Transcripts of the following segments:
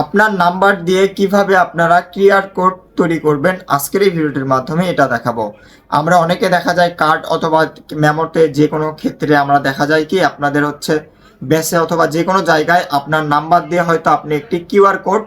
আপনার নাম্বার দিয়ে কীভাবে আপনারা কিউআর কোড তৈরি করবেন আজকের এই ভিডিওটির মাধ্যমে এটা দেখাবো। আমরা অনেকে দেখা যায় কার্ড অথবা মেমোতে যে কোনো ক্ষেত্রে আমরা দেখা যায় কি আপনাদের হচ্ছে বেসে অথবা যে কোনো জায়গায় আপনার নাম্বার দিয়ে হয়তো আপনি একটি কিউআর কোড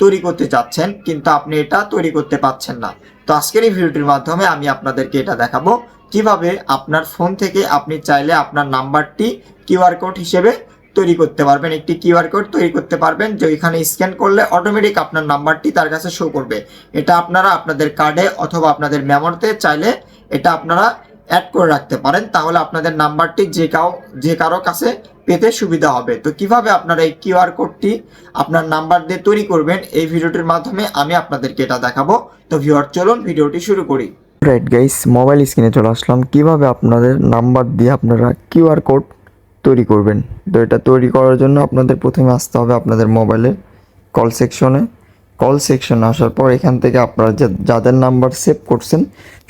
তৈরি করতে চাচ্ছেন কিন্তু আপনি এটা তৈরি করতে পাচ্ছেন না। তো আজকের এই ভিডিওটির মাধ্যমে আমি আপনাদেরকে এটা দেখাবো কীভাবে আপনার ফোন থেকে আপনি চাইলে আপনার নাম্বারটি কিউআর কোড হিসেবে তৈরি করতে পারবেন, একটি কিউআর কোড তৈরি করতে পারবেন, যে এখানে স্ক্যান করলে অটোমেটিক আপনার নাম্বারটি তার কাছে শো করবে। এটা আপনারা আপনাদের কার্ডে অথবা আপনাদের মেমোরিতে চাইলে এটা আপনারা অ্যাড করে রাখতে পারেন, তাহলে আপনাদের নাম্বারটি যে কাউ যে কারও কাছে পেতে সুবিধা হবে। তো কীভাবে আপনারা এই কিউআর কোডটি আপনার নাম্বার দিয়ে তৈরি করবেন, এই ভিডিওটির মাধ্যমে আমি আপনাদেরকে এটা দেখাবো। তো ভিউয়ার চলুন ভিডিওটি শুরু করি। রাইট গাইস মোবাইল স্ক্রিনে চলে আসলাম। কীভাবে আপনাদের নাম্বার দিয়ে আপনারা কিউআর কোড তৈরি করবেন। তো এটা তৈরি করার জন্য আপনাদের প্রথমে আসতে হবে আপনাদের মোবাইলের কল সেকশনে কল সেকশনে আসার পর এখান থেকে আপনারা যাদের নাম্বার সেভ করছেন,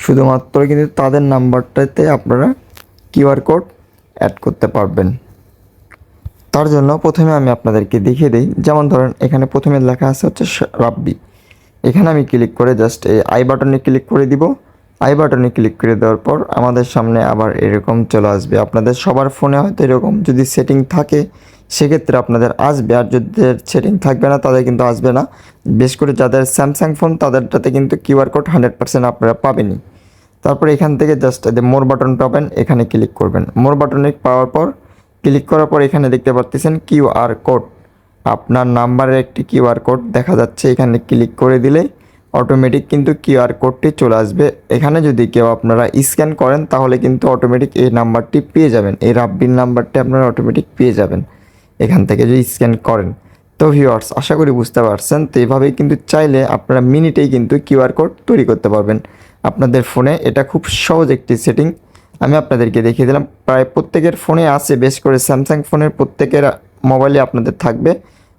শুধুমাত্র কিন্তু তাদের নাম্বারটাতে আপনারা কিউআর কোড অ্যাড করতে পারবেন। তার জন্য প্রথমে আমি আপনাদেরকে দেখিয়ে দিই। যেমন ধরেন, এখানে প্রথমে লেখা আছে হচ্ছে রাব্বি। এখানে আমি ক্লিক করে জাস্ট এই আই বাটনে ক্লিক করে দিব। আই বাটনে ক্লিক করে দেওয়ার পর আমাদের সামনে আবার এরকম চলে আসবে। আপনাদের সবার ফোনে হয়তো এরকম যদি সেটিং থাকে, সেক্ষেত্রে আপনাদের আসবে। আর যদি সেটিং থাকবে না, তাদের কিন্তু আসবে না। বেশ করে যাদের স্যামসাং ফোন তাদেরটাতে কিন্তু কিউআর কোড হান্ড্রেড পার্সেন্ট আপনারা পাবেনই। তারপর এখান থেকে জাস্ট মোর বাটন পাবেন, এখানে ক্লিক করবেন। মোর বাটনে পাওয়ার পর ক্লিক করার পর এখানে দেখতে পাচ্ছেন কিউআর কোড আপনার নাম্বারের একটি কিউআর কোড দেখা যাচ্ছে। এখানে ক্লিক করে দিলে অটোমেটিক কিন্তু কিউআর কোডটি চলে আসবে। এখানে যদি কেউ আপনারা স্ক্যান করেন, তাহলে কিন্তু অটোমেটিক এই নাম্বারটি পেয়ে যাবেন। এই রাব্বির নাম্বারটি আপনারা অটোমেটিক পেয়ে যাবেন এখান থেকে যদি স্ক্যান করেন। তো ভিউয়ার্স আশা করি বুঝতে পারছেন। তো এইভাবেই কিন্তু চাইলে আপনারা মিনিটেই কিন্তু কিউআর কোড তৈরি করতে পারবেন। আপনাদের ফোনে এটা খুব সহজ একটি সেটিং আমি আপনাদেরকে দেখিয়ে দিলাম। প্রায় প্রত্যেকের ফোনে আছে, বেশ করে স্যামসাং ফোনের প্রত্যেকের মোবাইলে আপনাদের থাকবে।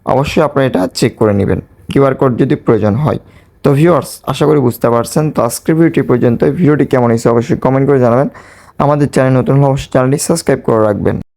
অবশ্যই আপনারা এটা চেক করে নেবেন। কিউআর কোড যদি প্রয়োজন হয়। তো ভিউয়ার্স আশা করি বুঝতে পারছেন। তো আজকের ভিডিওটি পর্যন্ত, ভিডিওটি কেমন হয়েছে অবশ্যই কমেন্ট করে জানাবেন। আমাদের চ্যানেল নতুন হলে অবশ্যই চ্যানেলটি সাবস্ক্রাইব করে রাখবেন।